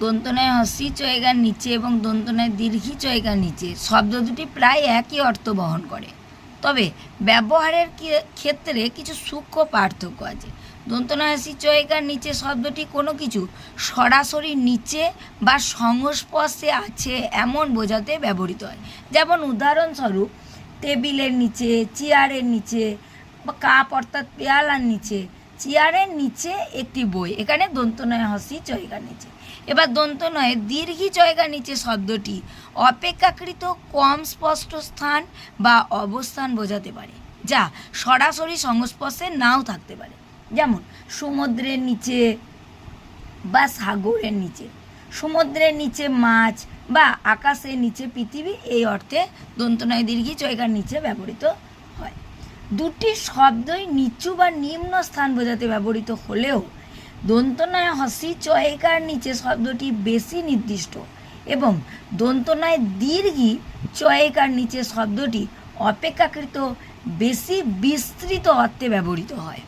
দন্তনায় হস্যি চয়গার নিচে এবং দন্তনায় দীর্ঘি, চয়গার নিচে। শব্দ দুটি প্রায় একই অর্থ বহন করে। তবে ব্যবহারের ক্ষেত্রে কিছু সূক্ষ্ম পার্থক্য আছে। দন্তনাহাসি চয়কার নিচে শব্দটি কোনো কিছু সরাসরি নিচে বা সংস্পর্শে আছে এমন বোঝাতে ব্যবহৃত হয়। যেমন উদাহরণস্বরূপ, টেবিলের নিচে, চেয়ারের নিচে বা কাপ অর্থাৎ পেয়ালার নিচে চেয়ারের নিচে একটি বই, এখানে দন্তনয় হসি চয়কার নিচে। এবার দন্তনয়ে, দীর্ঘি চয়কার নিচে শব্দটি অপেক্ষাকৃত কম স্পষ্ট স্থান বা অবস্থান বোঝাতে পারে, যা সরাসরি সংস্পর্শে নাও থাকতে পারে। যেমন, সমুদ্রের নিচে বা সাগরের নিচে। সমুদ্রের নিচে মাছ বা আকাশের নিচে পৃথিবী, এই অর্থে দন্তনয়, দীর্ঘি চয়কার নিচে ব্যবহৃত দুটি শব্দই নিচু বা নিম্ন স্থান বোঝাতে ব্যবহৃত হলেও দন্তনায় হসি চয়েকার নিচে শব্দটি বেশি নির্দিষ্ট এবং দন্তনায় দীর্ঘি চয়েকার নিচে শব্দটি অপেক্ষাকৃত বেশি বিস্তৃত অর্থে ব্যবহৃত হয়।